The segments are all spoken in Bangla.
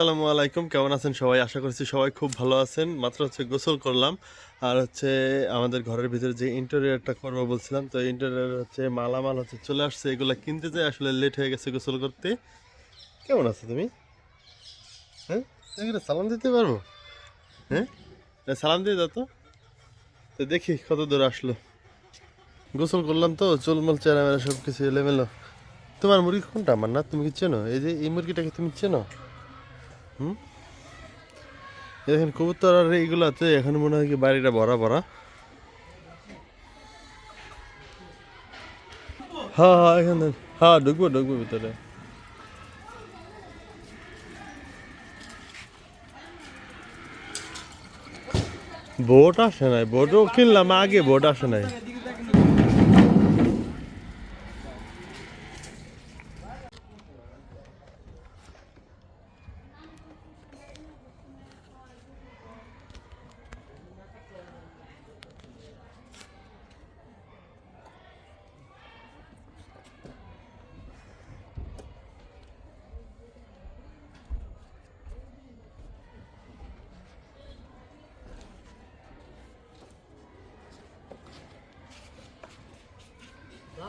আসসালামু আলাইকুম, কেমন আছেন সবাই? আশা করছি সবাই খুব ভালো আছেন। মাত্র হচ্ছে গোসল করলাম। আর হচ্ছে আমাদের ঘরের ভিতরে যে ইন্টেরিয়রটা করব বলছিলাম, তো ইন্টেরিয়র হচ্ছে মালামাল হচ্ছে চলে আসছে। এগুলো কিনতে যাই আসলে লেট হয়ে গেছে গোসল করতে। কেমন আছো তুমি? হ্যাঁ? এগুলো সালাম দিতে পারব? হ্যাঁ? সালাম দিয়ে দাও তো। দেখি কত দূর আসলো। গোসল করলাম তো, চুলমল চেরা মেরা সব কিছু এলোমেলো। তোমার মুরগি কোনটা আমার না? তুমি কি চেনো? এই যে, এই মুরগিটাকে তুমি চেনো? হুম? দেখেন কবুতর আর এইগুলো আছে এখন মনে হয় কি বাড়িটা ভরা ভরা। হ্যাঁ হ্যাঁ এখানে হ্যাঁ ঢুকবো ঢুকবো ভিতরে। বোট আসে নাই, বোটও কিনলাম, আগে বোট আসে নাই।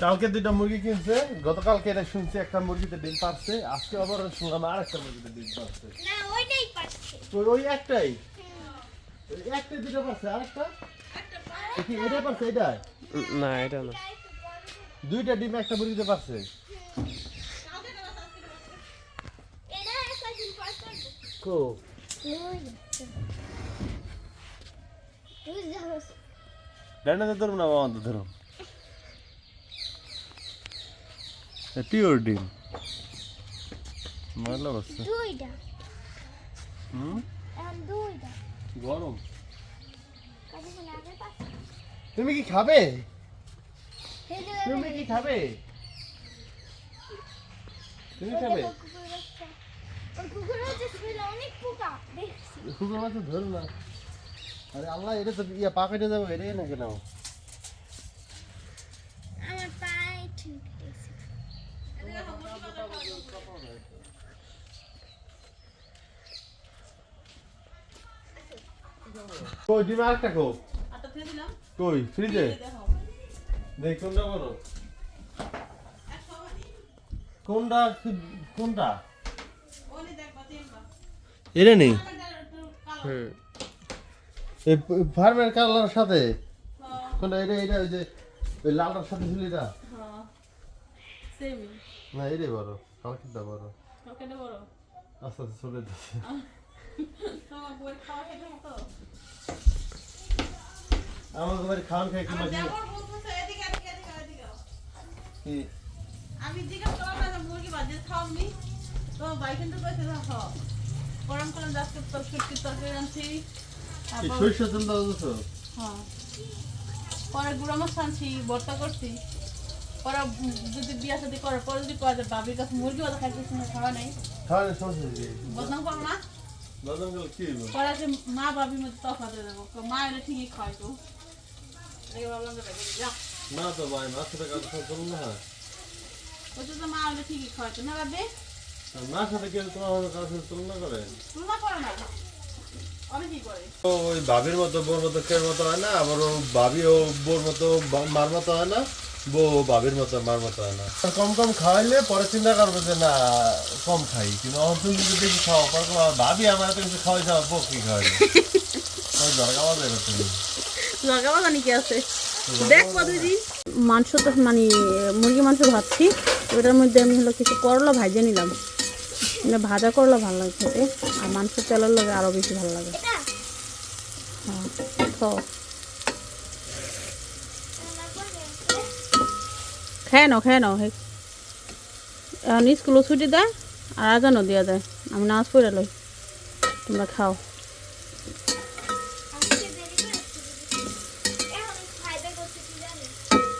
কালকে দুইটা মুরগি কিনছে গতকালকে এটা শুনছি একটা মুরগিতে ডিম পারছে আজকে আবার শুনলাম আর একটা মুরগিতে ডিম পারছে না ওইটাই পাচ্ছে ওই ওই একটাই? ওই একটাই দুটো পারছে আরেকটা কি এটাই পারছে এটাই? না এটা না। দুইটা ডিম একটা মুরগিতে পারছে এটা একটা দিন পর করব ডান্ডাতে ধরুন না, বাবা ধরুন পিওর ডিম। মজা অবস্থা দুইটা হুম? দুইটা গরম। তুমি কি খাবে? তুমি কি খাবে? তুমি খাবে? কুকুর মাছ ধরো না। আরে আল্লাহ এটা তো ইয়া পা কেটে যাবে এটাই না কেন আমার পায়ে ঠিক আছে। কই ডিম আরেকটা কো আটা ফেলে দিলাম। কই ফ্রিজে? দেখো দেখ কোনটা বলো? কোনটা কোনটা? এটা নেই। হুম। এই ফার্মের কালার সাথে? কোনটা? এটা এটা ওই যে ওই লালটার সাথে ছিল এটা হ্যাঁ সেমি না এটাই বড়। কালকেরটা বড়। ওখানে বড়? আস্তে আস্তে চলে যাচ্ছে। বই খাওয়া খেতে মতো আমার তোমার খাওয়ান খাই কি আমি জিজ্ঞাসা করলাম মুরগি বাজে তো গরম করলাম আজকে তোর শুটকির তরকারি আনছি সরিষা তেল দাও তো? হ্যাঁ। পরে গুঁড়ো মাছ আনছি ভর্তা করছি। পরে যদি বিয়া সাথে করার পরে যদি করা যায় বাবির কাছে মুরগি বাজা খাইতে খাওয়া নেই। বদনাম করো না। পরে যে মা বাবির মধ্যে তফাৎ হয়ে যাব। মা এলে ঠিকই খায় তো। যে না তো ভাই মাছ সাথে না। তো মা এলে ঠিকই খায় তো। না বাবি আর মাছ সাথে কেউ তোমার সাথে কাজ তুলনা করে? তুলনা করে না। আমি কি করে? ও ওই ভাবির মতো বোর মতো কের মতো হয় না আবার ও ভাবি ও বোর মতো মার মতো হয় না বউ ভাবির মতো মার মতো হয় না। কম কম খাওয়াইলে পরে চিন্তা করবে যে না কম খাই কিন্তু অন্য তুমি যদি বেশি খাও পরে তোমার ভাবি আমার এত কিছু খাওয়াই যাও বউ কি খাওয়াই? দরকার আমাদের না তুমি। লাগাবা জানি কি আছে? দেখ দিদি মাংস তো মানে মুরগি মাংস ভাবছি ওটার মধ্যে আমি হলো কিছু করলা ভাজে নিলাম। মানে ভাজা করলে ভালো লাগে খেতে। আর মাংসের তেলের লাগে আরও বেশি ভালো লাগে। হ্যাঁ খেয়ে নাও খেয়ে নাও এখন স্কুলও ছুটি দেয় আর আজানও দেওয়া দেয়। আমি নাচ পড়ে লই তোমরা খাও।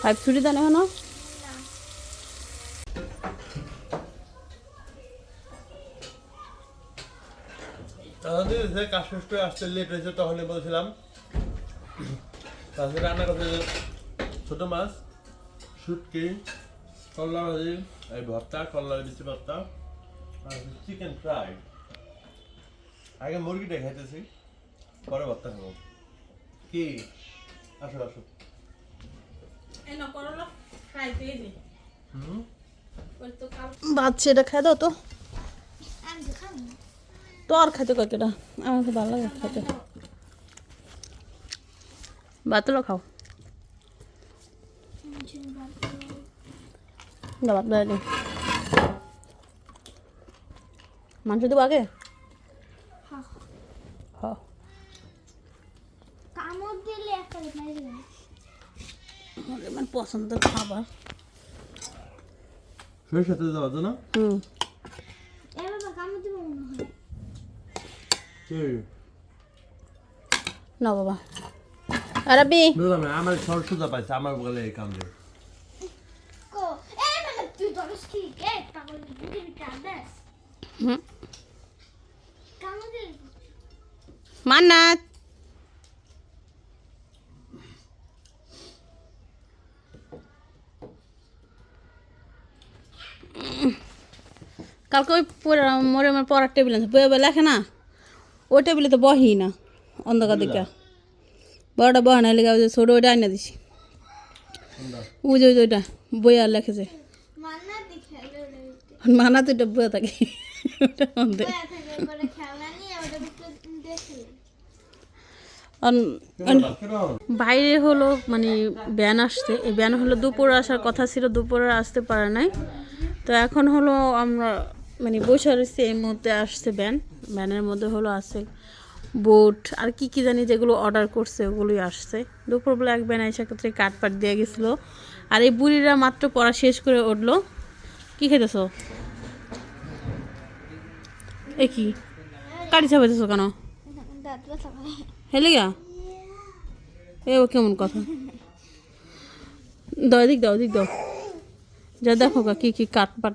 ফাইভ ছুটি দেন এখনও না আমাদের যে কাজ শেষ করে আসতে লেট হয়েছে তখনই বলছিলাম তারপরে রান্না করতে ছোট মাছ শুটকি করলা ভাজি এই ভর্তা করলার বিচি ভর্তা আর চিকেন ফ্রাই আগে মুরগিটা খাইতেছি পরে ভর্তা খাব। কি? আসো আসো। হুম? বাচ্চা এটা খাই দাও তো। আমি খাব না। তো আর খাইতে কতটা আমার খুব ভালো লাগে খাইতে বাতলো খাও। ছিল ভাত দাঁড়ি মাংস দেবো আগে? আমার আমার পছন্দের খাবার। সরিষা তেল দেওয়া না হুম এ বাবা কামড় দিবে মনে হয় কি না বাবা। আরবি বুঝলাম না আমার সর সুজা পাইছে আমার বলে এই কাম দিয়ে মানে মান্নাত। কালকে ওই পড়া মোরে আমার পড়ার টেবিল আছে বইয়ে বই লেখে না? ওই টেবিলে তো বহি না অন্ধকার দিকে। বড়টা বহে না লেগে ওই যে ছোটো ওইটা আইনা দিছি। ওই যে ওই ওইটা বই আর লেখেছে। মানা তো এটা বয়ে থাকে ওটা বাইরে হলো মানে ব্যান আসছে। এই ব্যান হলো দুপুরে আসার কথা ছিল দুপুরে আসতে পারে নাই। তো এখন হলো আমরা মানে বসে রয়েছি এই মুহূর্তে আসছে ব্যান। ব্যানের মধ্যে হলো আছে বোট, আর কি কি জানি যেগুলো অর্ডার করছে, ওগুলোই আসছে। দুপুরবেলা এক ব্যান এসে ক্ষেত্রে কাঠ পাট দিয়ে গেছিল। আর এই বুড়িরা মাত্র পড়া শেষ করে উঠল। কি খেতেছো এ কি? কাটি চাপাইতেছো কেন? হেলে গা এ ও কেমন কথা? দাও দিক দাও দিক দাও। যা দেখো কি কি কাঠ পাট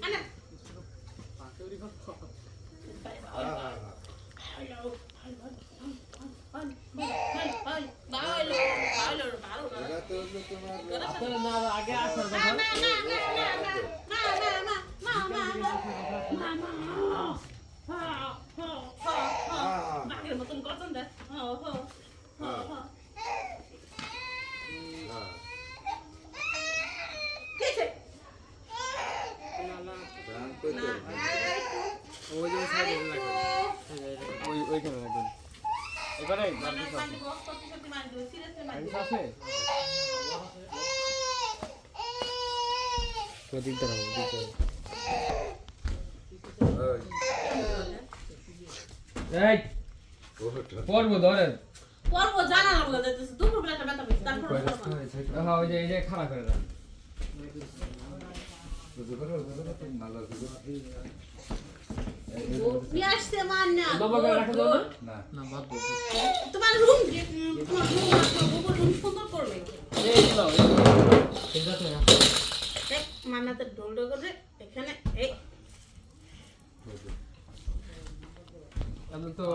Anak. Pak, দিকটা রাখব দিকটা এই পড়ব ধরেন পর্ব জানা না বলে দিতেছে দুপুরবেলা একটা ব্যথা পেয়েছে তারপর হ্যাঁ ওই যে এই যে খারাপ করে দেন মান তোমার রুম তোমার রুম সুন্দর করবে ডোল ডোল করে এখানে এই। তো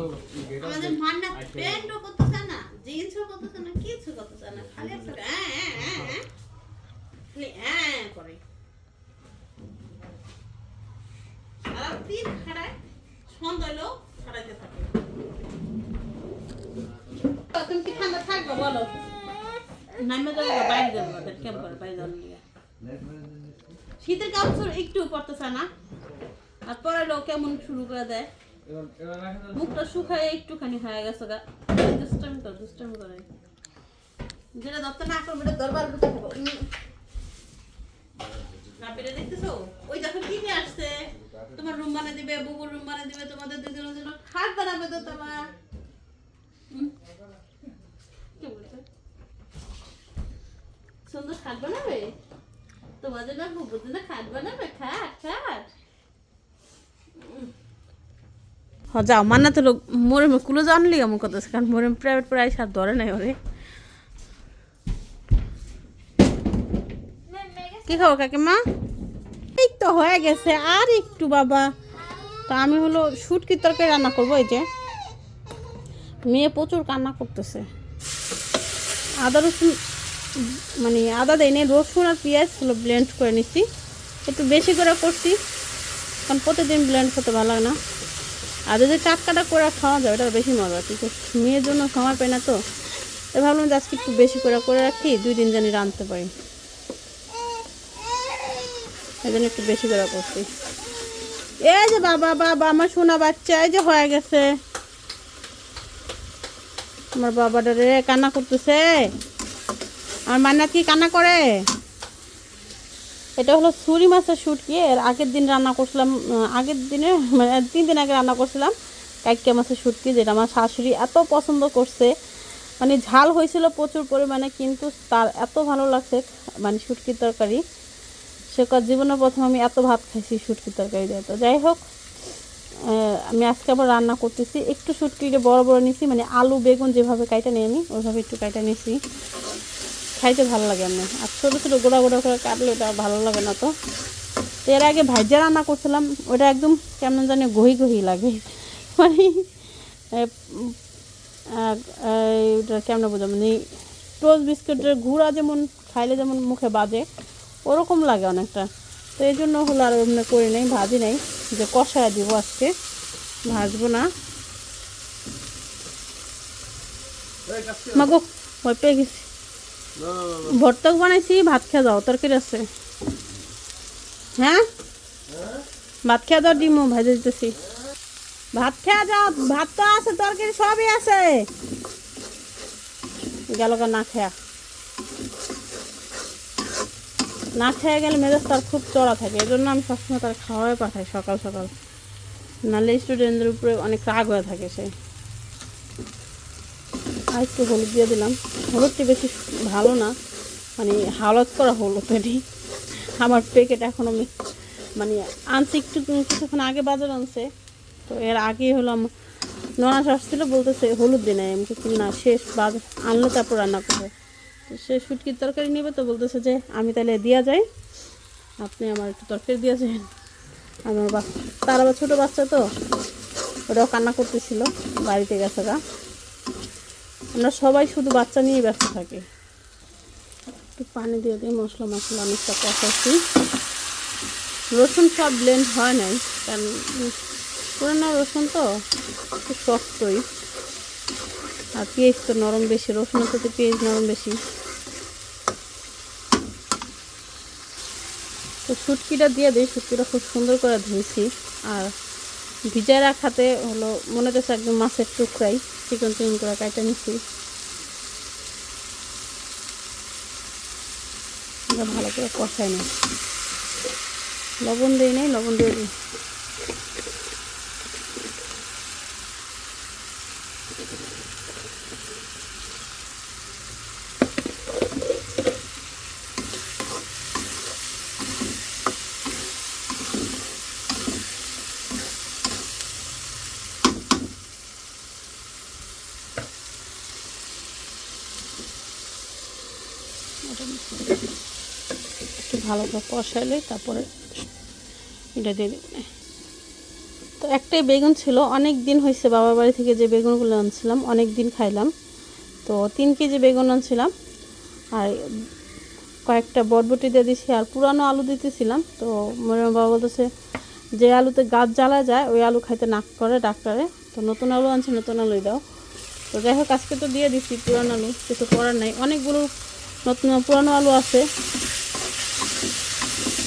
আমাদের মান্না প্যান্টও করতেছে না জিন্সও করতেছে না কিছু করতেছে না খালি হ্যাঁ হ্যাঁ হ্যাঁ হ্যাঁ। খালি হ্যাঁ করে। খাড়ায় সন্ধ্যা হলেও খাড়াইতে থাকে। তুমি কি ঠান্ডা থাকবে বলো? নামে যাব বাইরে যাব বাইরে লিগে। শীতের কাপড় একটু পড়তেছে না। আর পরে কেমন শুরু করে দেয়। মুখটা শুকায় একটুখানি হয়ে গেছে গা। দুষ্টামি করে দুষ্টামি করে। যেটা দত্ত না করবে, এটা দরবার করতে হবে ওই কি আসছে, তোমার রুম বানিয়ে দিবে রুম বানিয়ে দিবে, তোমাদের তো? সুন্দর খাট বানাবে? জন্য আর বুবুর জন্য খাট বানাবে, খাট খাট। যাও, মান্না তো লোক মোরে কুলো জানলি আমার কথা কারণ মোরে প্রাইভেট প্রায় সার ধরে নাই ওরে। কি খাব কাকিমা? এই তো হয়ে গেছে, আর একটু বাবা। তা আমি হলো শুটকি তরকারি রান্না করব, এই যে। মেয়ে প্রচুর কান্না করতেছে। আদা রসুন মানে আদা দেয় নি, রসুন আর পেঁয়াজ হলো ব্লেন্ড করে নিচ্ছি একটু বেশি করে করছি কারণ প্রতিদিন ব্লেন্ড করতে ভালো লাগে না। আর যদি টাটকাটা করে খাওয়া যায় ওটা বেশি মজা কিন্তু মেয়ের জন্য সময় পাই না তো। তাই ভাবলাম যে আজকে একটু বেশি করে করে রাখি দুই দিন জানি রাঁধতে পারি। এই জন্য একটু বেশি করে করছি। এই যে বাবা বাবা আমার সোনা বাচ্চা এই যে হয়ে গেছে। আমার বাবাটা রে কান্না করতেছে। আমার মান্নাত কি কান্না করে? এটা হলো সুরি মাছের শুটকি, এর আগের দিন রান্না করছিলাম আগের দিনে মানে তিন দিন আগে রান্না করছিলাম কাইকা মাছের শুটকি, যেটা আমার শাশুড়ি এত পছন্দ করছে। মানে ঝাল হয়েছিল প্রচুর পরিমাণে, কিন্তু তার এত ভালো লাগছে মানে শুটকির তরকারি। সে জীবনে প্রথম আমি এত ভাত খাইছি শুটকির তরকারি দিয়ে। তো যাই হোক আমি আজকে আবার রান্না করতেছি। একটু শুটকিটা বড় বড় নিছি মানে আলু, বেগুন যেভাবে কাইটা নিয়ে আমি, ওইভাবে একটু কাইটা নিছি। খাইতে ভালো লাগে এমনি আর ছোটো ছোটো গোড়া গোড়া করে কাটলে ওটা ভালো লাগে না তো। তো এর আগে ভাজ্যা রান্না করছিলাম ওটা একদম কেমন জানি গহি গহি লাগে। মানে ওটা কেমন বোঝা মানে টোস্ট বিস্কুটের গুঁড়া যেমন খাইলে যেমন মুখে বাজে ওরকম লাগে অনেকটা। তো এই জন্য হলো আর এমনি করি নাই ভাজি নাই। যে কষায় দিব আজকে ভাজবো না। মাগো ভয় পেয়ে গেছি। ভর্তক বানাইছি, ভাত খেয়ে যাও তরকারি আছে। হ্যাঁ ভাত খেয়ে যাও ডিমও ভেজে দিতেছি। ভাত খেয়ে যাও, ভাত তো আছে তরকারি সবই আছে। গেল না খেয়া না খেয়ে গেলে মেজাজ তার খুব চড়া থাকে এই জন্য আমি সবসময় তার খাওয়াই পাঠাই সকাল সকাল। নাহলে স্টুডেন্টদের উপরে অনেক রাগ হয়ে থাকে সে। একটু হলুদ দিয়ে দিলাম, হলুদটি বেশি ভালো না। মানে হালত করা হলুদ এটি আমার প্যাকেট এখন আমি মানে আনছি একটু, কিছুক্ষণ আগে বাজার আনছে। তো এর আগে হলো আমার ননাস আসছিল, বলতেছে, হলুদ দিনে আমি কিছু না, শেষ বাজার আনলে তারপর রান্না করব। তো সে শুটকির তরকারি নেবে তো বলতেছে যে, আমি তাহলে দেওয়া যাই। আপনি আমার একটু তরকারি দিয়েছেন আমার বা, তার আবার ছোটো বাচ্চা তো, ওটাও কান্না করতেছিল, বাড়িতে গেছে গা। আমরা সবাই শুধু বাচ্চা নিয়ে ব্যস্ত থাকি। একটু পানি দিয়ে দিই, মশলা মশলা অনেকটা কষাচ্ছি। রসুন সব ব্লেন্ড হয় নাই, কারণ পুরানো রসুন তো একটু শক্তই। আর পেঁয়াজ তো নরম বেশি, রসুনের সাথে পেঁয়াজ নরম বেশি। তো শুটকিটা দিয়ে দিই, শুটকিটা খুব সুন্দর করে ধুয়েছি আর ভিজায় রাখাতে হলো মনে হচ্ছে একদম মাছের টুকরাই চিকন চিকন করে কাটা নিচ্ছি আমরা ভালো করে কষাই নিই লবণ দিই নাই লবণ দিয়ে দিই। একটু ভালো করে কষাইলে তারপরে এটা দিয়ে দেবো। তো একটাই বেগুন ছিল, অনেক দিন হয়েছে বাবার বাড়ি থেকে যে বেগুনগুলো আনছিলাম, অনেক দিন খাইলাম। তো তিন কেজি বেগুন আনছিলাম, আর কয়েকটা বটবটি দিয়ে দিছি, আর পুরানো আলু দিতেছিলাম। তো মনে বাবা বলতেছে, যে আলুতে গাছ জ্বালা যায়, ওই আলু খাইতে নাক করে ডাক্তারে। তো নতুন আলু আনছে, নতুন আলুই দাও। তো যাই হোক, আজকে তো দিয়ে দিচ্ছি পুরানো আলু, কিছু করার নাই। অনেকগুলো নতুন পুরানো আলু আছে।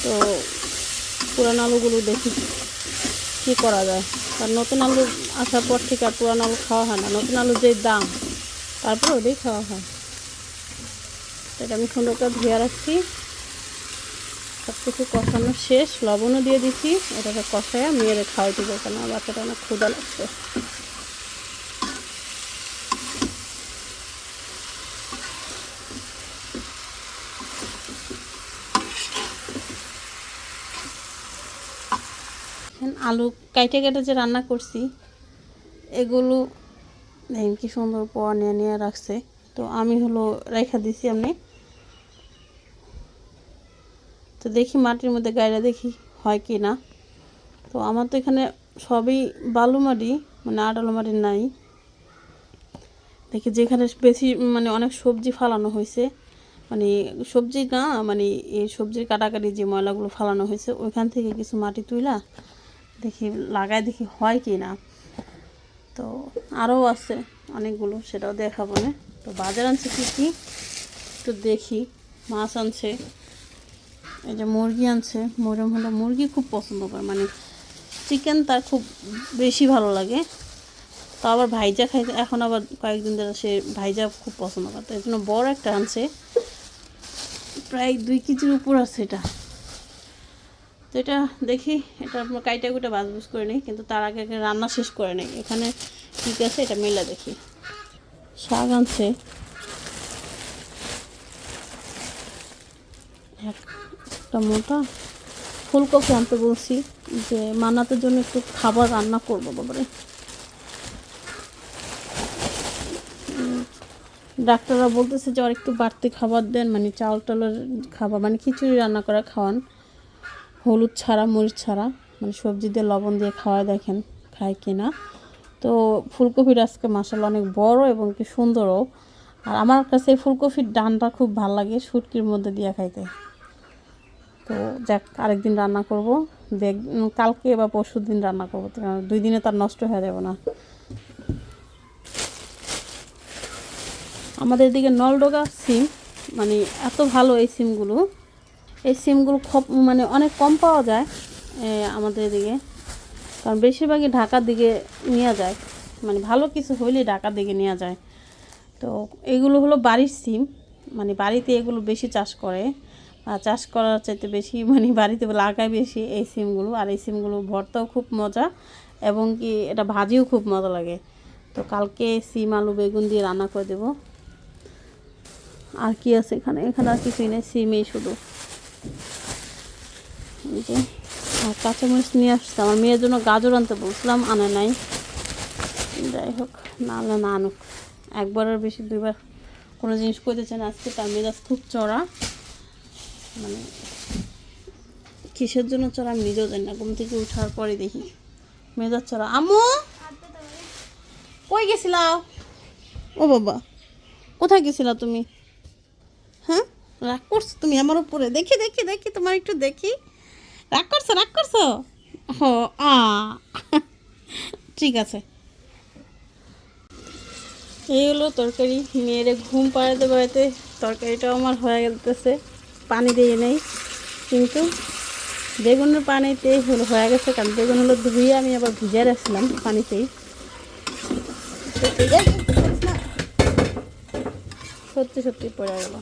তো পুরানো আলুগুলো দেখি কী করা যায়। আর নতুন আলু আসার পর থেকে আর পুরানো আলু খাওয়া হয় না। নতুন আলুর যে দাম, তারপর ওটাই খাওয়া হয়। এটা আমি সুন্দর করে ধুয়ে রাখছি। সব কিছু কষানো শেষ। লবণও দিয়ে দিচ্ছি এটাকে কষায় মেয়েরে খাওয়াই দিব কেন? বাচ্চাটা অনেক ক্ষুদা লাগছে এখন আলু কাইটে কেটে যে রান্না করছি, এগুলো দেখেন কি সুন্দর পোয়া নিয়ে নিয়ে রাখছে। তো আমি হলো রেখা দিছি আমি তো দেখি মাটির মধ্যে গায়রা দেখি হয় কি না। তো আমার তো এখানে সবই বালু মাটি মানে আটালো মাটি নাই। দেখি যেখানে বেশি মানে অনেক সবজি ফালানো হয়েছে। মানে সবজি না মানে এই সবজির কাটাকাটি যে ময়লাগুলো ফালানো হয়েছে, ওইখান থেকে কিছু মাটি তুইলা দেখি, লাগাই দেখি হয় কি না। তো আরও আছে অনেকগুলো, সেটাও দেখাবো না। তো বাজার আনছে কী কী? একটু দেখি, মাছ আনছে, এই যে মুরগি আনছে। মরম হলো মুরগি খুব পছন্দ করে মানে চিকেন তার খুব বেশি ভালো লাগে। তো আবার ভাইজা খাইতে, এখন আবার কয়েকদিন ধরে সে ভাইজা খুব পছন্দ করে, তো এই জন্য বড় একটা আনছে। প্রায় দুই কেজির উপর আছে এটা। তো এটা দেখি, এটা কাইটা কুটা বাজবুজ করে নিই, কিন্তু তার আগে আগে রান্না শেষ করে নেই। এখানে ঠিক আছে, এটা মেলা দেখি। শাক আনছে। একটা মোটা ফুলকপি আনতে বলছি যে মানাতের জন্য একটু খাবার রান্না করব বাবারে। ডাক্তাররা বলতেছে যে আর একটু বাড়তি খাবার দেন মানে চাউল টালের খাবার মানে খিচুড়ি রান্না করে খাওয়ান। হলুদ ছাড়া, মরিচ ছাড়া মানে সবজি দিয়ে লবণ দিয়ে খাওয়ায় দেখেন খায় কি না তো ফুলকপির আজকে মাসাল্লা অনেক বড় এবং কি সুন্দরও। আর আমার কাছে এই ফুলকপির ডানটা খুব ভালো লাগে শুটকির মধ্যে দিয়ে খাইতে। তো যাক, আরেকদিন রান্না করব। দেখ কালকে বা পরশু দিন রান্না করব। দুই দিনে তার নষ্ট হয়ে যাবে না। আমাদের এদিকে নলডোগা সিম মানে এত ভালো এই সিমগুলো। এই সিমগুলো খুব মানে অনেক কম পাওয়া যায় আমাদের এদিকে। কারণ বেশিরভাগই ঢাকার দিকে নেওয়া যায়। মানে ভালো কিছু হইলে ঢাকার দিকে নেওয়া যায়। তো এগুলো হলো বাড়ির সিম। মানে বাড়িতে এগুলো বেশি চাষ করে। আর চাষ করার চাইতে বেশি মানে বাড়িতে লাগায় বেশি এই সিমগুলো। আর এই সিমগুলো ভর্তাও খুব মজা এবং কি এটা ভাজিও খুব মজা লাগে। তো কালকে সিম, আলু, বেগুন দিয়ে রান্না করে দেবো। আর কি আছে এখানে? এখানে আর কিছুই নেই, সিমেই শুধু। এই কাঁচামরিচ নিয়ে আসছে। আমার মেয়ের জন্য গাজর আনতে বলছিলাম, আনে নাই। যাই হোক, না হলে না আনুক। একবারের বেশি দুইবার কোনো জিনিস করতেছে না। আজকে তার মেজাজ খুব চড়া। মানে কিসের জন্য চড়া আমি নিজেও জানি না। ঘুম থেকে উঠার পরে দেখি। মেজাজ চড়া। আম্মু! কই গেছিলাও? ও বাবা, কোথায় গেছিলা তুমি? রাগ করছ তুমি আমার উপরে? দেখি দেখি দেখি, তোমার একটু দেখি। রাগ করছ রাগ করছ? ও আ। ঠিক আছে। এই হলো তরকারি। মেয়েরে ঘুম পাড়াতে পাড়াতে তরকারিটাও আমার হয়ে গেছে পানি দিয়ে নেই, কিন্তু বেগুনের পানিতে হলো, হয়ে গেছে কারণ বেগুন হলো ধুয়ে আমি আবার ভিজে রাখছিলাম পানিতেই। সত্যি সত্যি পড়ে গেল।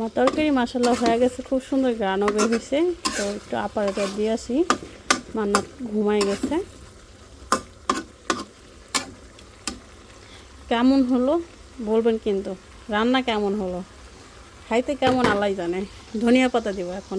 আমার তরকারি মাসাল্লা হয়ে গেছে। খুব সুন্দর গ্রানও বের হয়েছে তো একটু আপার দিয়ে আসি। মান্নাত ঘুমাই গেছে। কেমন হলো? বলবেন কিন্তু। রান্না কেমন হলো? খাইতে কেমন আলাই জানে। ধনিয়া পাতা দিব এখন।